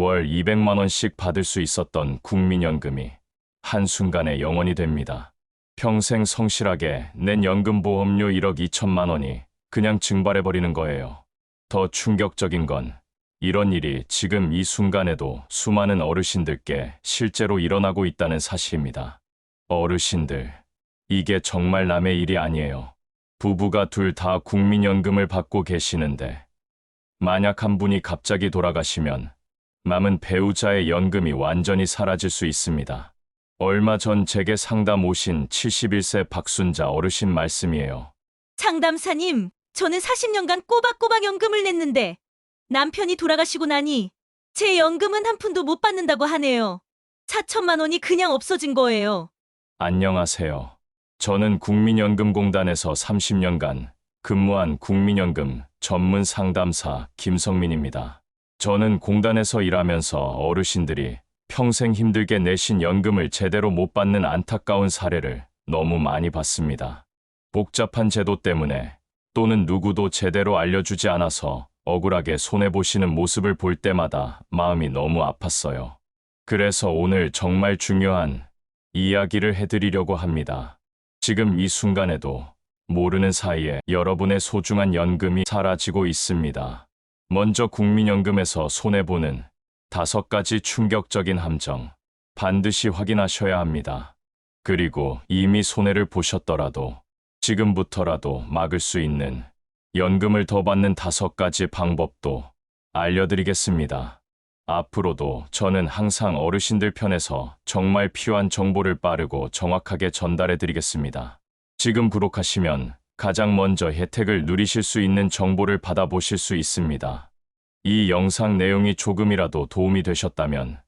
월 200만 원씩 받을 수 있었던 국민연금이 한순간에 영원이 됩니다. 평생 성실하게 낸 연금보험료 1억 2천만 원이 그냥 증발해버리는 거예요. 더 충격적인 건 이런 일이 지금 이 순간에도 수많은 어르신들께 실제로 일어나고 있다는 사실입니다. 어르신들, 이게 정말 남의 일이 아니에요. 부부가 둘 다 국민연금을 받고 계시는데, 만약 한 분이 갑자기 돌아가시면 남은 배우자의 연금이 완전히 사라질 수 있습니다. 얼마 전 제게 상담 오신 71세 박순자 어르신 말씀이에요. 상담사님, 저는 40년간 꼬박꼬박 연금을 냈는데 남편이 돌아가시고 나니 제 연금은 한 푼도 못 받는다고 하네요. 4천만 원이 그냥 없어진 거예요. 안녕하세요. 저는 국민연금공단에서 30년간 근무한 국민연금 전문 상담사 김성민입니다. 저는 공단에서 일하면서 어르신들이 평생 힘들게 내신 연금을 제대로 못 받는 안타까운 사례를 너무 많이 봤습니다. 복잡한 제도 때문에 또는 누구도 제대로 알려주지 않아서 억울하게 손해보시는 모습을 볼 때마다 마음이 너무 아팠어요. 그래서 오늘 정말 중요한 이야기를 해드리려고 합니다. 지금 이 순간에도 모르는 사이에 여러분의 소중한 연금이 사라지고 있습니다. 먼저 국민연금에서 손해보는 다섯 가지 충격적인 함정 반드시 확인하셔야 합니다. 그리고 이미 손해를 보셨더라도 지금부터라도 막을 수 있는 연금을 더 받는 다섯 가지 방법도 알려드리겠습니다. 앞으로도 저는 항상 어르신들 편에서 정말 필요한 정보를 빠르고 정확하게 전달해 드리겠습니다. 지금 구독하시면 가장 먼저 혜택을 누리실 수 있는 정보를 받아보실 수 있습니다. 이 영상 내용이 조금이라도 도움이 되셨다면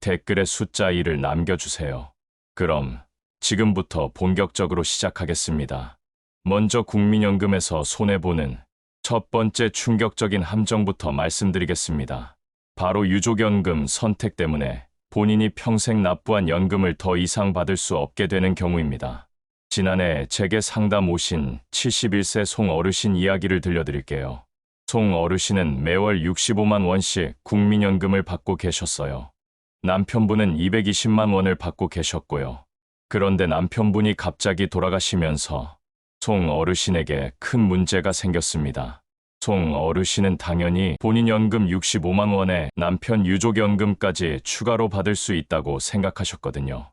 댓글에 숫자 1을 남겨주세요. 그럼 지금부터 본격적으로 시작하겠습니다. 먼저 국민연금에서 손해보는 첫 번째 충격적인 함정부터 말씀드리겠습니다. 바로 유족연금 선택 때문에 본인이 평생 납부한 연금을 더 이상 받을 수 없게 되는 경우입니다. 지난해 제게 상담 오신 71세 송 어르신 이야기를 들려드릴게요. 송 어르신은 매월 65만 원씩 국민연금을 받고 계셨어요. 남편분은 220만 원을 받고 계셨고요. 그런데 남편분이 갑자기 돌아가시면서 송 어르신에게 큰 문제가 생겼습니다. 송 어르신은 당연히 본인 연금 65만 원에 남편 유족연금까지 추가로 받을 수 있다고 생각하셨거든요.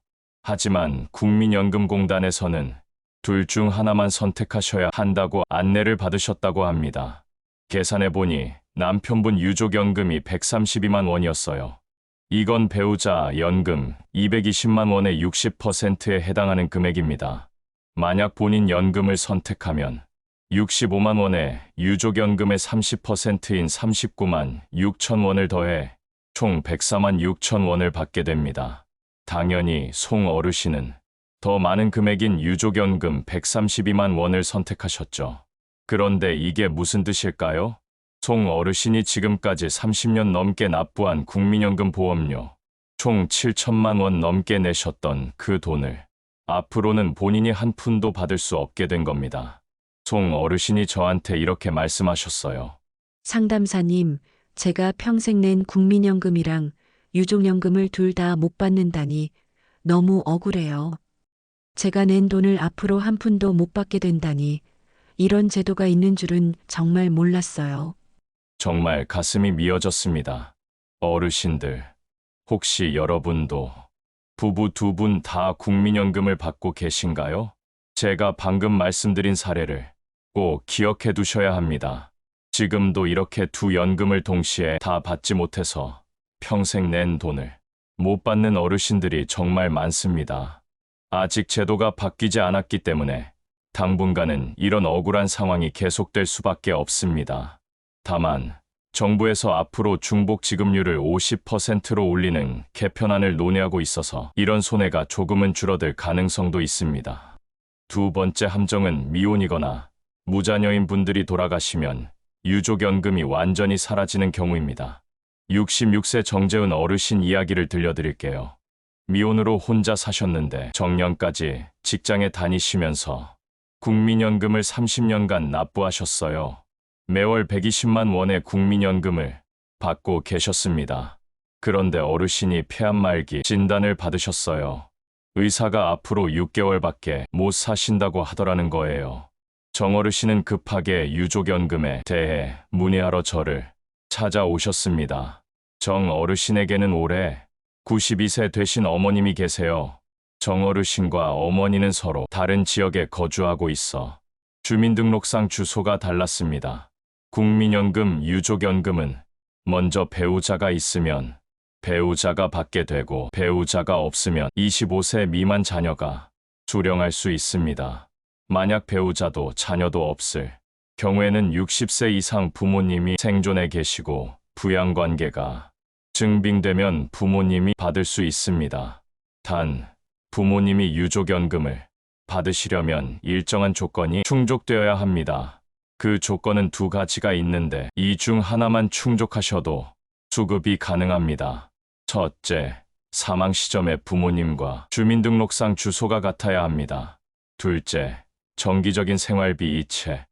하지만 국민연금공단에서는 둘 중 하나만 선택하셔야 한다고 안내를 받으셨다고 합니다. 계산해 보니 남편분 유족연금이 132만 원이었어요. 이건 배우자 연금 220만 원의 60%에 해당하는 금액입니다. 만약 본인 연금을 선택하면 65만 원에 유족연금의 30%인 39만 6천 원을 더해 총 104만 6천 원을 받게 됩니다. 당연히 송 어르신은 더 많은 금액인 유족연금 132만 원을 선택하셨죠. 그런데 이게 무슨 뜻일까요? 송 어르신이 지금까지 30년 넘게 납부한 국민연금 보험료 총 7천만 원 넘게 내셨던 그 돈을 앞으로는 본인이 한 푼도 받을 수 없게 된 겁니다. 송 어르신이 저한테 이렇게 말씀하셨어요. 상담사님, 제가 평생 낸 국민연금이랑 유족연금을 둘 다 못 받는다니 너무 억울해요. 제가 낸 돈을 앞으로 한 푼도 못 받게 된다니 이런 제도가 있는 줄은 정말 몰랐어요. 정말 가슴이 미어졌습니다. 어르신들, 혹시 여러분도 부부 두 분 다 국민연금을 받고 계신가요? 제가 방금 말씀드린 사례를 꼭 기억해 두셔야 합니다. 지금도 이렇게 두 연금을 동시에 다 받지 못해서 평생 낸 돈을 못 받는 어르신들이 정말 많습니다. 아직 제도가 바뀌지 않았기 때문에 당분간은 이런 억울한 상황이 계속될 수밖에 없습니다. 다만 정부에서 앞으로 중복 지급률을 50%로 올리는 개편안을 논의하고 있어서 이런 손해가 조금은 줄어들 가능성도 있습니다. 두 번째 함정은 미혼이거나 무자녀인 분들이 돌아가시면 유족연금이 완전히 사라지는 경우입니다. 66세 정재은 어르신 이야기를 들려드릴게요. 미혼으로 혼자 사셨는데 정년까지 직장에 다니시면서 국민연금을 30년간 납부하셨어요. 매월 120만 원의 국민연금을 받고 계셨습니다. 그런데 어르신이 폐암 말기 진단을 받으셨어요. 의사가 앞으로 6개월밖에 못 사신다고 하더라는 거예요. 정 어르신은 급하게 유족연금에 대해 문의하러 저를 찾아오셨습니다. 정 어르신에게는 올해 92세 되신 어머님이 계세요. 정 어르신과 어머니는 서로 다른 지역에 거주하고 있어 주민등록상 주소가 달랐습니다. 국민연금, 유족연금은 먼저 배우자가 있으면 배우자가 받게 되고 배우자가 없으면 25세 미만 자녀가 수령할 수 있습니다. 만약 배우자도 자녀도 없을 경우에는 60세 이상 부모님이 생존해 계시고 부양 관계가 증빙되면 부모님이 받을 수 있습니다. 단 부모님이 유족연금을 받으시려면 일정한 조건이 충족되어야 합니다. 그 조건은 두 가지가 있는데 이 중 하나만 충족하셔도 수급이 가능합니다. 첫째, 사망 시점에 부모님과 주민등록상 주소가 같아야 합니다. 둘째, 정기적인 생활비 이체,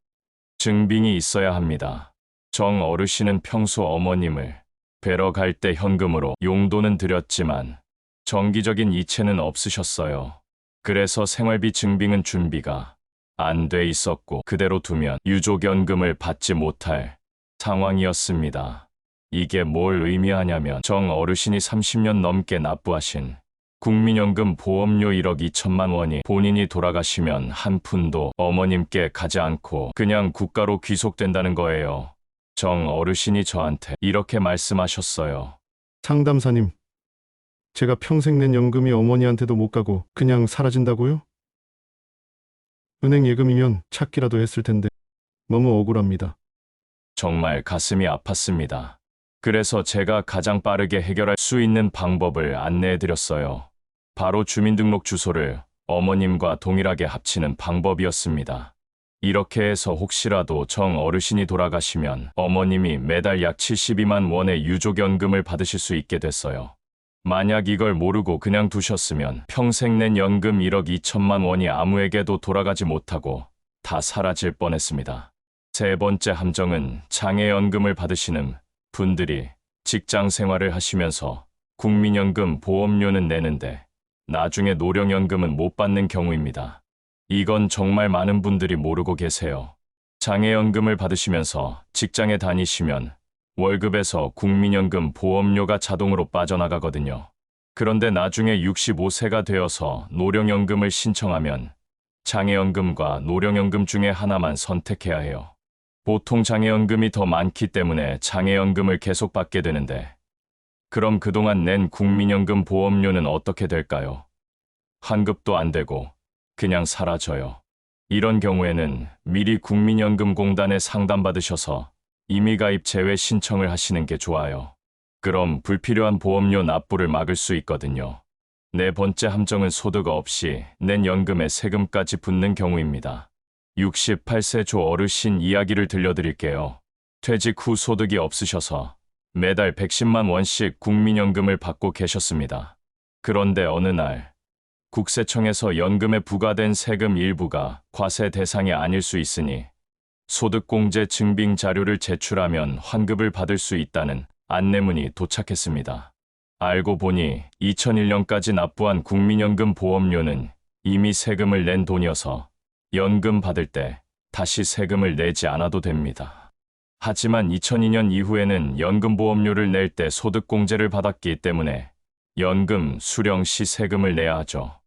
증빙이 있어야 합니다. 정 어르신은 평소 어머님을 뵈러 갈 때 현금으로 용돈은 드렸지만 정기적인 이체는 없으셨어요. 그래서 생활비 증빙은 준비가 안 돼 있었고 그대로 두면 유족연금을 받지 못할 상황이었습니다. 이게 뭘 의미하냐면 정 어르신이 30년 넘게 납부하신 국민연금 보험료 1억 2천만 원이 본인이 돌아가시면 한 푼도 어머님께 가지 않고 그냥 국가로 귀속된다는 거예요. 정 어르신이 저한테 이렇게 말씀하셨어요. 상담사님, 제가 평생 낸 연금이 어머니한테도 못 가고 그냥 사라진다고요? 은행 예금이면 찾기라도 했을 텐데 너무 억울합니다. 정말 가슴이 아팠습니다. 그래서 제가 가장 빠르게 해결할 수 있는 방법을 안내해 드렸어요. 바로 주민등록 주소를 어머님과 동일하게 합치는 방법이었습니다. 이렇게 해서 혹시라도 정 어르신이 돌아가시면 어머님이 매달 약 72만 원의 유족연금을 받으실 수 있게 됐어요. 만약 이걸 모르고 그냥 두셨으면 평생 낸 연금 1억 2천만 원이 아무에게도 돌아가지 못하고 다 사라질 뻔했습니다. 세 번째 함정은 장애연금을 받으시는 분들이 직장 생활을 하시면서 국민연금 보험료는 내는데 나중에 노령연금은 못 받는 경우입니다. 이건 정말 많은 분들이 모르고 계세요. 장애연금을 받으시면서 직장에 다니시면 월급에서 국민연금 보험료가 자동으로 빠져나가거든요. 그런데 나중에 65세가 되어서 노령연금을 신청하면 장애연금과 노령연금 중에 하나만 선택해야 해요. 보통 장애연금이 더 많기 때문에 장애연금을 계속 받게 되는데, 그럼 그동안 낸 국민연금 보험료는 어떻게 될까요? 환급도 안 되고, 그냥 사라져요. 이런 경우에는 미리 국민연금공단에 상담받으셔서 임의가입 제외 신청을 하시는 게 좋아요. 그럼 불필요한 보험료 납부를 막을 수 있거든요. 네 번째 함정은 소득 없이 낸 연금에 세금까지 붙는 경우입니다. 68세 조 어르신 이야기를 들려드릴게요. 퇴직 후 소득이 없으셔서 매달 110만 원씩 국민연금을 받고 계셨습니다. 그런데 어느 날 국세청에서 연금에 부과된 세금 일부가 과세 대상이 아닐 수 있으니 소득공제 증빙 자료를 제출하면 환급을 받을 수 있다는 안내문이 도착했습니다. 알고 보니 2001년까지 납부한 국민연금 보험료는 이미 세금을 낸 돈이어서 연금 받을 때 다시 세금을 내지 않아도 됩니다. 하지만 2002년 이후에는 연금보험료를 낼 때 소득공제를 받았기 때문에 연금 수령 시 세금을 내야 하죠.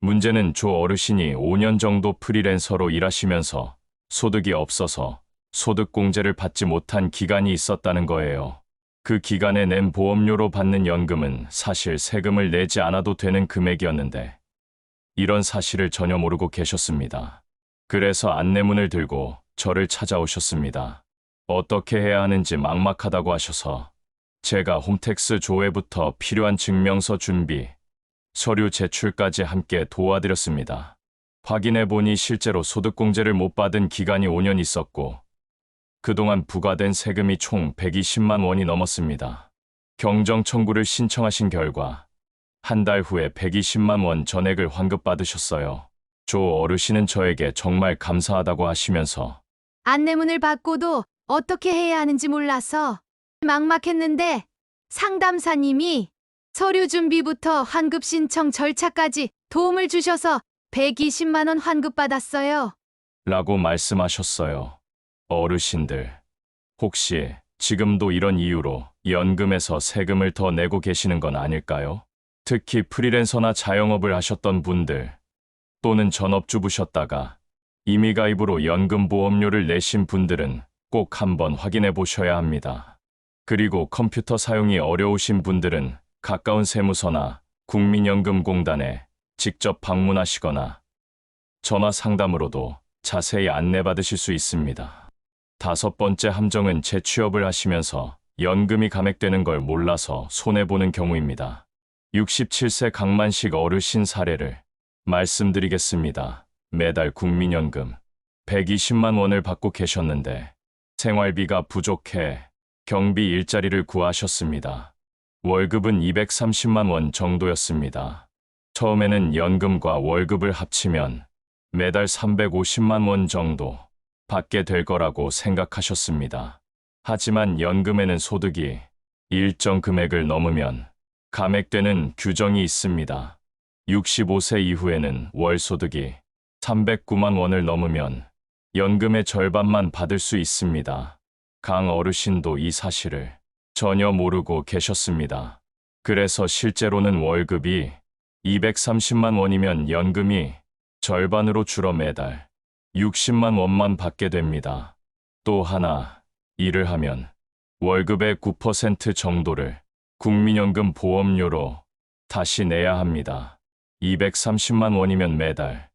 문제는 조 어르신이 5년 정도 프리랜서로 일하시면서 소득이 없어서 소득공제를 받지 못한 기간이 있었다는 거예요. 그 기간에 낸 보험료로 받는 연금은 사실 세금을 내지 않아도 되는 금액이었는데 이런 사실을 전혀 모르고 계셨습니다. 그래서 안내문을 들고 저를 찾아오셨습니다. 어떻게 해야 하는지 막막하다고 하셔서 제가 홈택스 조회부터 필요한 증명서 준비, 서류 제출까지 함께 도와드렸습니다. 확인해 보니 실제로 소득공제를 못 받은 기간이 5년 있었고 그동안 부과된 세금이 총 120만 원이 넘었습니다. 경정 청구를 신청하신 결과 한 달 후에 120만 원 전액을 환급받으셨어요. 조 어르신은 저에게 정말 감사하다고 하시면서 안내문을 받고도 어떻게 해야 하는지 몰라서 막막했는데 상담사님이 서류 준비부터 환급 신청 절차까지 도움을 주셔서 120만 원 환급받았어요. 라고 말씀하셨어요. 어르신들, 혹시 지금도 이런 이유로 연금에서 세금을 더 내고 계시는 건 아닐까요? 특히 프리랜서나 자영업을 하셨던 분들, 또는 전업주부셨다가 임의가입으로 연금보험료를 내신 분들은 꼭 한번 확인해 보셔야 합니다. 그리고 컴퓨터 사용이 어려우신 분들은 가까운 세무서나 국민연금공단에 직접 방문하시거나 전화 상담으로도 자세히 안내받으실 수 있습니다. 다섯 번째 함정은 재취업을 하시면서 연금이 감액되는 걸 몰라서 손해보는 경우입니다. 67세 강만식 어르신 사례를 말씀드리겠습니다. 매달 국민연금 120만 원을 받고 계셨는데 생활비가 부족해 경비 일자리를 구하셨습니다. 월급은 230만 원 정도였습니다. 처음에는 연금과 월급을 합치면 매달 350만 원 정도 받게 될 거라고 생각하셨습니다. 하지만 연금에는 소득이 일정 금액을 넘으면 감액되는 규정이 있습니다. 65세 이후에는 월 소득이 309만 원을 넘으면 연금의 절반만 받을 수 있습니다. 강 어르신도 이 사실을 전혀 모르고 계셨습니다. 그래서 실제로는 월급이 230만 원이면 연금이 절반으로 줄어 매달 60만 원만 받게 됩니다. 또 하나, 일을 하면 월급의 9% 정도를 국민연금 보험료로 다시 내야 합니다. 230만 원이면 매달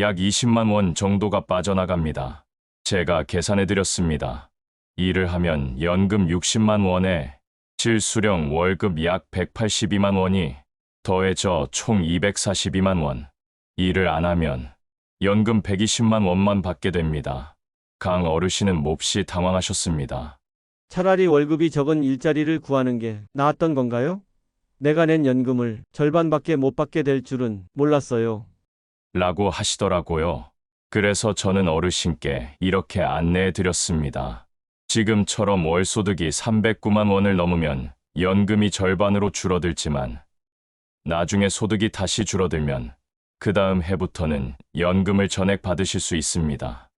약 20만 원 정도가 빠져나갑니다. 제가 계산해 드렸습니다. 일을 하면 연금 60만 원에 실수령 월급 약 182만 원이 더해져 총 242만 원. 일을 안 하면 연금 120만 원만 받게 됩니다. 강 어르신은 몹시 당황하셨습니다. 차라리 월급이 적은 일자리를 구하는 게 나았던 건가요? 내가 낸 연금을 절반밖에 못 받게 될 줄은 몰랐어요. 라고 하시더라고요. 그래서 저는 어르신께 이렇게 안내해 드렸습니다. 지금처럼 월 소득이 309만 원을 넘으면 연금이 절반으로 줄어들지만 나중에 소득이 다시 줄어들면 그 다음 해부터는 연금을 전액 받으실 수 있습니다.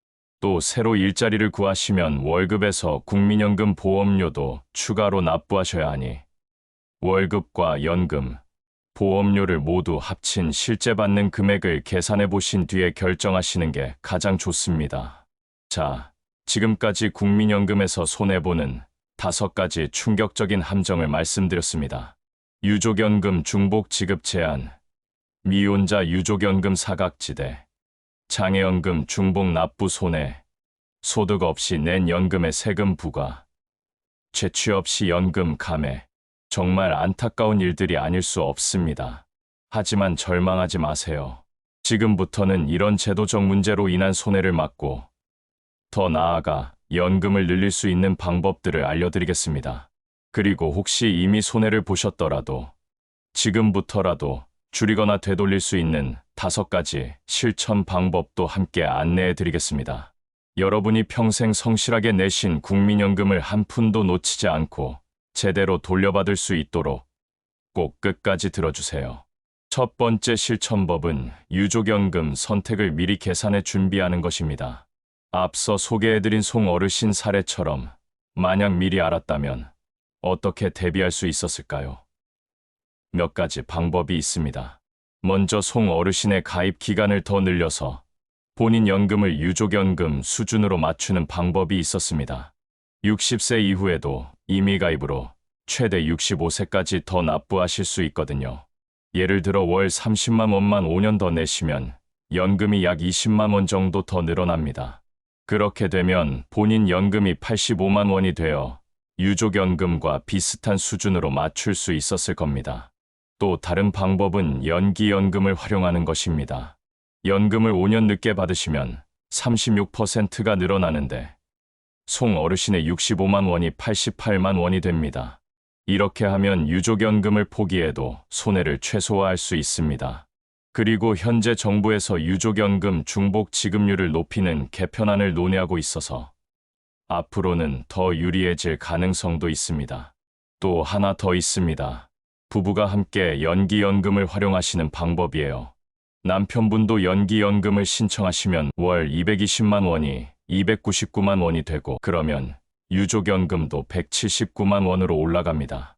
또 새로 일자리를 구하시면 월급에서 국민연금 보험료도 추가로 납부하셔야 하니 월급과 연금, 보험료를 모두 합친 실제 받는 금액을 계산해 보신 뒤에 결정하시는 게 가장 좋습니다. 자, 지금까지 국민연금에서 손해보는 다섯 가지 충격적인 함정을 말씀드렸습니다. 유족연금 중복 지급 제한, 미혼자 유족연금 사각지대, 장애연금 중복 납부 손해, 소득 없이 낸 연금의 세금 부과, 재취업 시 연금 감액, 정말 안타까운 일들이 아닐 수 없습니다. 하지만 절망하지 마세요. 지금부터는 이런 제도적 문제로 인한 손해를 막고 더 나아가 연금을 늘릴 수 있는 방법들을 알려드리겠습니다. 그리고 혹시 이미 손해를 보셨더라도 지금부터라도 줄이거나 되돌릴 수 있는 다섯 가지 실천 방법도 함께 안내해 드리겠습니다. 여러분이 평생 성실하게 내신 국민연금을 한 푼도 놓치지 않고 제대로 돌려받을 수 있도록 꼭 끝까지 들어주세요. 첫 번째 실천법은 유족연금 선택을 미리 계산해 준비하는 것입니다. 앞서 소개해드린 송 어르신 사례처럼 만약 미리 알았다면 어떻게 대비할 수 있었을까요? 몇 가지 방법이 있습니다. 먼저 송 어르신의 가입 기간을 더 늘려서 본인 연금을 유족연금 수준으로 맞추는 방법이 있었습니다. 60세 이후에도 임의 가입으로 최대 65세까지 더 납부하실 수 있거든요. 예를 들어 월 30만 원만 5년 더 내시면 연금이 약 20만 원 정도 더 늘어납니다. 그렇게 되면 본인 연금이 85만 원이 되어 유족연금과 비슷한 수준으로 맞출 수 있었을 겁니다. 또 다른 방법은 연기연금을 활용하는 것입니다. 연금을 5년 늦게 받으시면 36%가 늘어나는데 송 어르신의 65만 원이 88만 원이 됩니다. 이렇게 하면 유족연금을 포기해도 손해를 최소화할 수 있습니다. 그리고 현재 정부에서 유족연금 중복 지급률을 높이는 개편안을 논의하고 있어서 앞으로는 더 유리해질 가능성도 있습니다. 또 하나 더 있습니다. 부부가 함께 연기연금을 활용하시는 방법이에요. 남편분도 연기연금을 신청하시면 월 220만 원이 299만 원이 되고 그러면 유족연금도 179만 원으로 올라갑니다.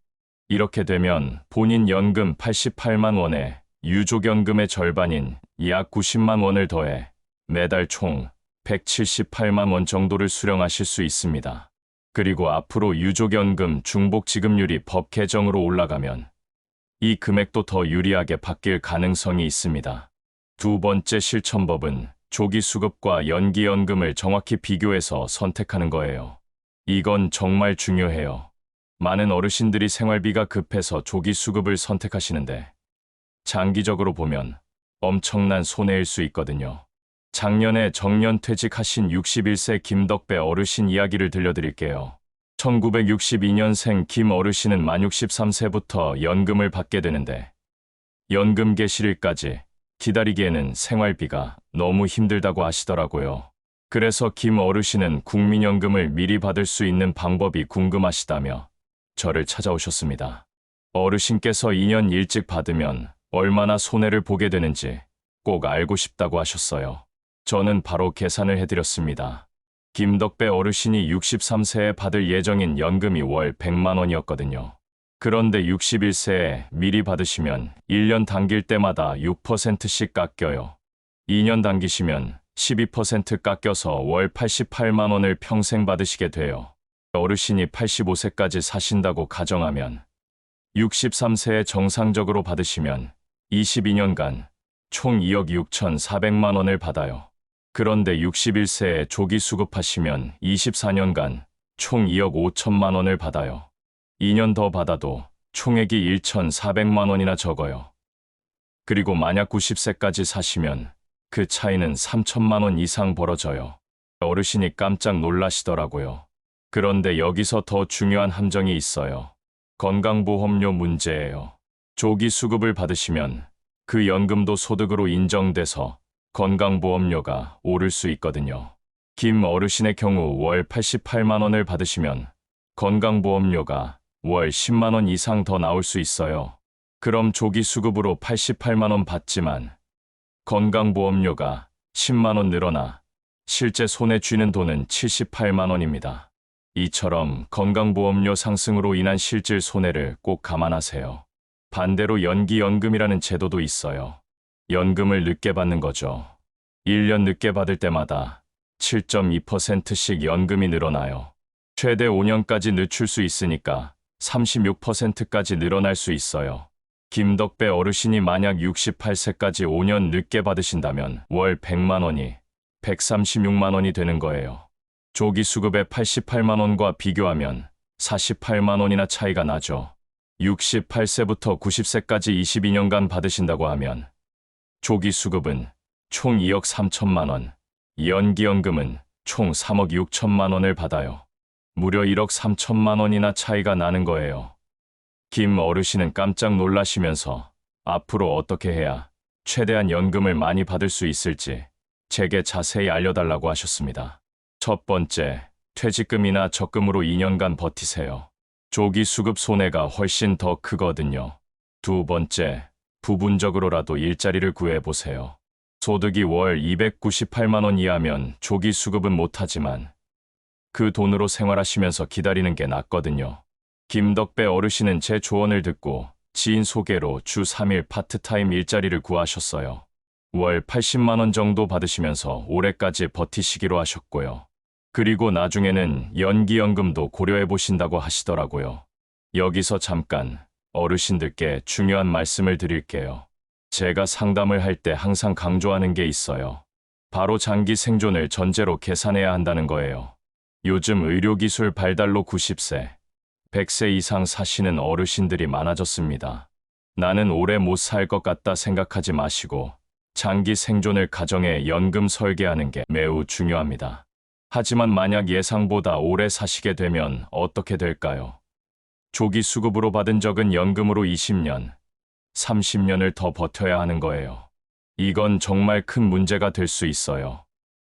이렇게 되면 본인 연금 88만 원에 유족연금의 절반인 약 90만 원을 더해 매달 총 178만 원 정도를 수령하실 수 있습니다. 그리고 앞으로 유족연금 중복 지급률이 법 개정으로 올라가면 이 금액도 더 유리하게 바뀔 가능성이 있습니다. 두 번째 실천법은 조기 수급과 연기 연금을 정확히 비교해서 선택하는 거예요. 이건 정말 중요해요. 많은 어르신들이 생활비가 급해서 조기 수급을 선택하시는데 장기적으로 보면 엄청난 손해일 수 있거든요. 작년에 정년 퇴직하신 61세 김덕배 어르신 이야기를 들려드릴게요. 1962년생 김 어르신은 만 63세부터 연금을 받게 되는데 연금 개시일까지 기다리기에는 생활비가 너무 힘들다고 하시더라고요. 그래서 김 어르신은 국민연금을 미리 받을 수 있는 방법이 궁금하시다며 저를 찾아오셨습니다. 어르신께서 2년 일찍 받으면 얼마나 손해를 보게 되는지 꼭 알고 싶다고 하셨어요. 저는 바로 계산을 해드렸습니다. 김덕배 어르신이 63세에 받을 예정인 연금이 월 100만 원이었거든요. 그런데 61세에 미리 받으시면 1년 당길 때마다 6%씩 깎여요. 2년 당기시면 12% 깎여서 월 88만 원을 평생 받으시게 돼요. 어르신이 85세까지 사신다고 가정하면 63세에 정상적으로 받으시면 22년간 총 2억 6천4백만 원을 받아요. 그런데 61세에 조기 수급하시면 24년간 총 2억 5천만 원을 받아요. 2년 더 받아도 총액이 1,400만 원이나 적어요. 그리고 만약 90세까지 사시면 그 차이는 3천만 원 이상 벌어져요. 어르신이 깜짝 놀라시더라고요. 그런데 여기서 더 중요한 함정이 있어요. 건강보험료 문제예요. 조기 수급을 받으시면 그 연금도 소득으로 인정돼서 건강보험료가 오를 수 있거든요. 김 어르신의 경우 월 88만 원을 받으시면 건강보험료가 월 10만 원 이상 더 나올 수 있어요. 그럼 조기 수급으로 88만 원 받지만 건강보험료가 10만 원 늘어나 실제 손에 쥐는 돈은 78만 원입니다. 이처럼 건강보험료 상승으로 인한 실질 손해를 꼭 감안하세요. 반대로 연기연금이라는 제도도 있어요. 연금을 늦게 받는 거죠. 1년 늦게 받을 때마다 7.2%씩 연금이 늘어나요. 최대 5년까지 늦출 수 있으니까 36%까지 늘어날 수 있어요. 김덕배 어르신이 만약 68세까지 5년 늦게 받으신다면 월 100만 원이 136만 원이 되는 거예요. 조기 수급의 88만 원과 비교하면 48만 원이나 차이가 나죠. 68세부터 90세까지 22년간 받으신다고 하면 조기 수급은 총 2억 3천만 원, 연기연금은 총 3억 6천만 원을 받아요. 무려 1억 3천만 원이나 차이가 나는 거예요. 김 어르신은 깜짝 놀라시면서 앞으로 어떻게 해야 최대한 연금을 많이 받을 수 있을지 제게 자세히 알려달라고 하셨습니다. 첫 번째, 퇴직금이나 적금으로 2년간 버티세요. 조기 수급 손해가 훨씬 더 크거든요. 두 번째, 부분적으로라도 일자리를 구해보세요. 소득이 월 298만 원 이하면 조기 수급은 못하지만 그 돈으로 생활하시면서 기다리는 게 낫거든요. 김덕배 어르신은 제 조언을 듣고 지인 소개로 주 3일 파트타임 일자리를 구하셨어요. 월 80만 원 정도 받으시면서 올해까지 버티시기로 하셨고요. 그리고 나중에는 연기연금도 고려해 보신다고 하시더라고요. 여기서 잠깐 어르신들께 중요한 말씀을 드릴게요. 제가 상담을 할 때 항상 강조하는 게 있어요. 바로 장기 생존을 전제로 계산해야 한다는 거예요. 요즘 의료기술 발달로 90세, 100세 이상 사시는 어르신들이 많아졌습니다. 나는 오래 못 살 것 같다 생각하지 마시고 장기 생존을 가정해 연금 설계하는 게 매우 중요합니다. 하지만 만약 예상보다 오래 사시게 되면 어떻게 될까요? 조기 수급으로 받은 적은 연금으로 20년, 30년을 더 버텨야 하는 거예요. 이건 정말 큰 문제가 될 수 있어요.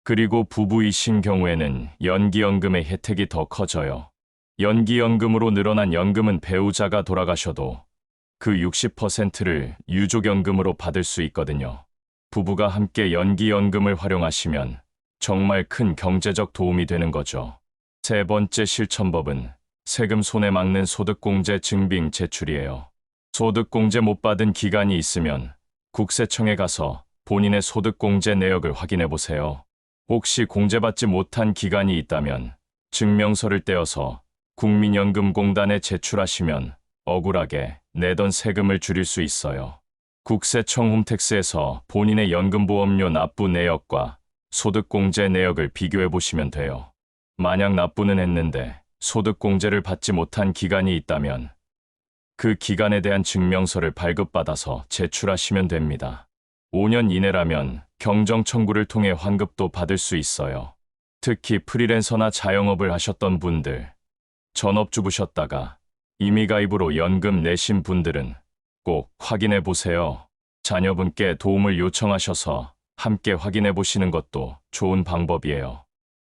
그리고 부부이신 경우에는 연기연금의 혜택이 더 커져요. 연기연금으로 늘어난 연금은 배우자가 돌아가셔도 그 60%를 유족연금으로 받을 수 있거든요. 부부가 함께 연기연금을 활용하시면 정말 큰 경제적 도움이 되는 거죠. 세 번째 실천법은 세금 손해 막는 소득공제 증빙 제출이에요. 소득공제 못 받은 기간이 있으면 국세청에 가서 본인의 소득공제 내역을 확인해 보세요. 혹시 공제받지 못한 기간이 있다면 증명서를 떼어서 국민연금공단에 제출하시면 억울하게 내던 세금을 줄일 수 있어요. 국세청 홈택스에서 본인의 연금보험료 납부 내역과 소득공제 내역을 비교해 보시면 돼요. 만약 납부는 했는데 소득공제를 받지 못한 기간이 있다면 그 기간에 대한 증명서를 발급받아서 제출하시면 됩니다. 5년 이내라면 경정 청구를 통해 환급도 받을 수 있어요. 특히 프리랜서나 자영업을 하셨던 분들, 전업주부셨다가 임의 가입으로 연금 내신 분들은 꼭 확인해 보세요. 자녀분께 도움을 요청하셔서 함께 확인해 보시는 것도 좋은 방법이에요.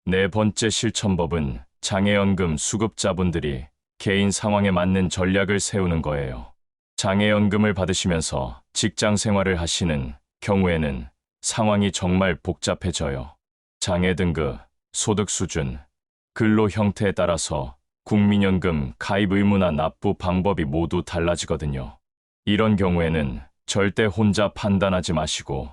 네 번째 실천법은 장애연금 수급자분들이 개인 상황에 맞는 전략을 세우는 거예요. 장애연금을 받으시면서 직장 생활을 하시는 경우에는 상황이 정말 복잡해져요. 장애 등급, 소득 수준, 근로 형태에 따라서 국민연금 가입 의무나 납부 방법이 모두 달라지거든요. 이런 경우에는 절대 혼자 판단하지 마시고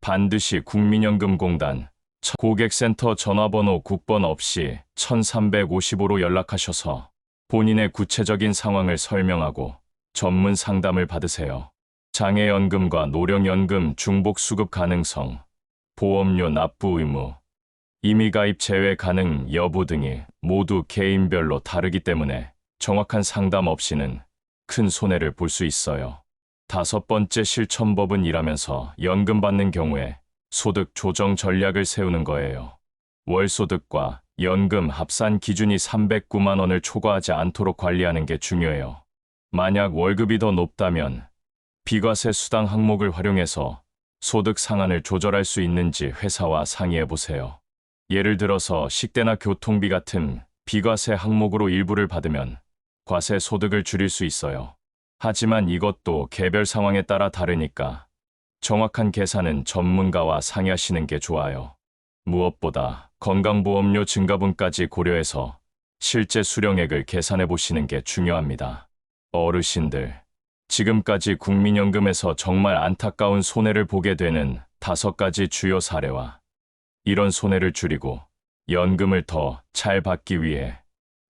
반드시 국민연금공단 고객센터 전화번호 국번 없이 1355로 연락하셔서 본인의 구체적인 상황을 설명하고 전문 상담을 받으세요. 장애연금과 노령연금 중복 수급 가능성, 보험료 납부 의무, 임의 가입 제외 가능 여부 등이 모두 개인별로 다르기 때문에 정확한 상담 없이는 큰 손해를 볼 수 있어요. 다섯 번째 실천법은 일하면서 연금 받는 경우에 소득 조정 전략을 세우는 거예요. 월소득과 연금 합산 기준이 309만 원을 초과하지 않도록 관리하는 게 중요해요. 만약 월급이 더 높다면 비과세 수당 항목을 활용해서 소득 상한을 조절할 수 있는지 회사와 상의해 보세요. 예를 들어서 식대나 교통비 같은 비과세 항목으로 일부를 받으면 과세 소득을 줄일 수 있어요. 하지만 이것도 개별 상황에 따라 다르니까 정확한 계산은 전문가와 상의하시는 게 좋아요. 무엇보다 건강보험료 증가분까지 고려해서 실제 수령액을 계산해 보시는 게 중요합니다. 어르신들, 지금까지 국민연금에서 정말 안타까운 손해를 보게 되는 다섯 가지 주요 사례와 이런 손해를 줄이고 연금을 더 잘 받기 위해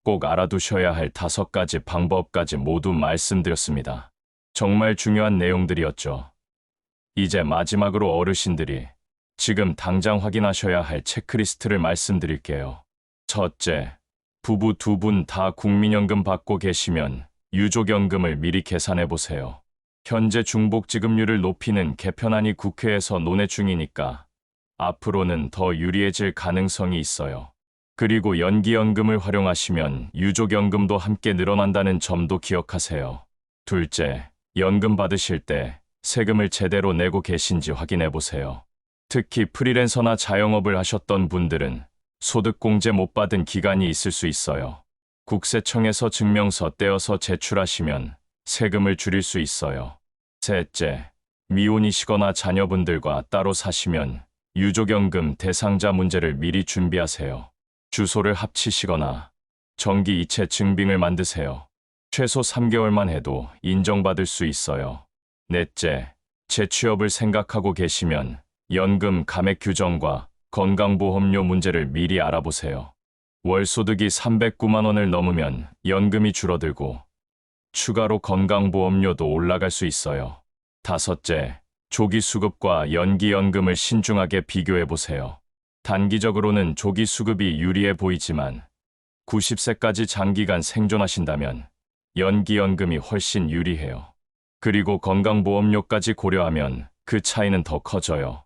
꼭 알아두셔야 할 다섯 가지 방법까지 모두 말씀드렸습니다. 정말 중요한 내용들이었죠. 이제 마지막으로 어르신들이 지금 당장 확인하셔야 할 체크리스트를 말씀드릴게요. 첫째, 부부 두 분 다 국민연금 받고 계시면 유족연금을 미리 계산해 보세요. 현재 중복지급률을 높이는 개편안이 국회에서 논의 중이니까 앞으로는 더 유리해질 가능성이 있어요. 그리고 연기연금을 활용하시면 유족연금도 함께 늘어난다는 점도 기억하세요. 둘째, 연금 받으실 때 세금을 제대로 내고 계신지 확인해 보세요. 특히 프리랜서나 자영업을 하셨던 분들은 소득공제 못 받은 기간이 있을 수 있어요. 국세청에서 증명서 떼어서 제출하시면 세금을 줄일 수 있어요. 셋째, 미혼이시거나 자녀분들과 따로 사시면 유족연금 대상자 문제를 미리 준비하세요. 주소를 합치시거나 정기 이체 증빙을 만드세요. 최소 3개월만 해도 인정받을 수 있어요. 넷째, 재취업을 생각하고 계시면 연금 감액 규정과 건강보험료 문제를 미리 알아보세요. 월소득이 309만 원을 넘으면 연금이 줄어들고 추가로 건강보험료도 올라갈 수 있어요. 다섯째, 조기 수급과 연기 연금을 신중하게 비교해 보세요. 단기적으로는 조기 수급이 유리해 보이지만 90세까지 장기간 생존하신다면 연기 연금이 훨씬 유리해요. 그리고 건강보험료까지 고려하면 그 차이는 더 커져요.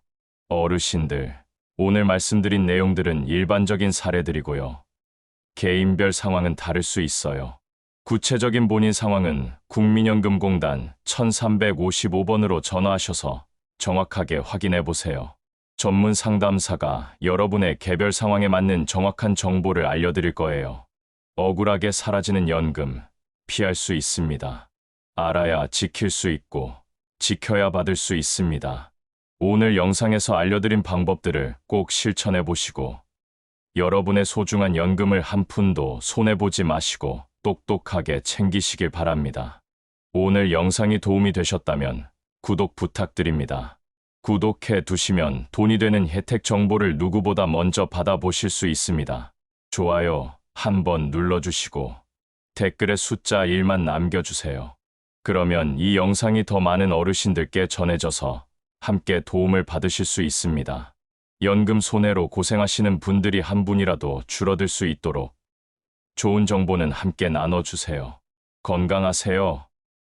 어르신들, 오늘 말씀드린 내용들은 일반적인 사례들이고요. 개인별 상황은 다를 수 있어요. 구체적인 본인 상황은 국민연금공단 1355번으로 전화하셔서 정확하게 확인해 보세요. 전문 상담사가 여러분의 개별 상황에 맞는 정확한 정보를 알려드릴 거예요. 억울하게 사라지는 연금 피할 수 있습니다. 알아야 지킬 수 있고 지켜야 받을 수 있습니다. 오늘 영상에서 알려드린 방법들을 꼭 실천해 보시고 여러분의 소중한 연금을 한 푼도 손해보지 마시고 똑똑하게 챙기시길 바랍니다. 오늘 영상이 도움이 되셨다면 구독 부탁드립니다. 구독해 두시면 돈이 되는 혜택 정보를 누구보다 먼저 받아보실 수 있습니다. 좋아요 한번 눌러주시고 댓글에 숫자 1만 남겨주세요. 그러면 이 영상이 더 많은 어르신들께 전해져서 함께 도움을 받으실 수 있습니다. 연금 손해로 고생하시는 분들이 한 분이라도 줄어들 수 있도록 좋은 정보는 함께 나눠주세요. 건강하세요.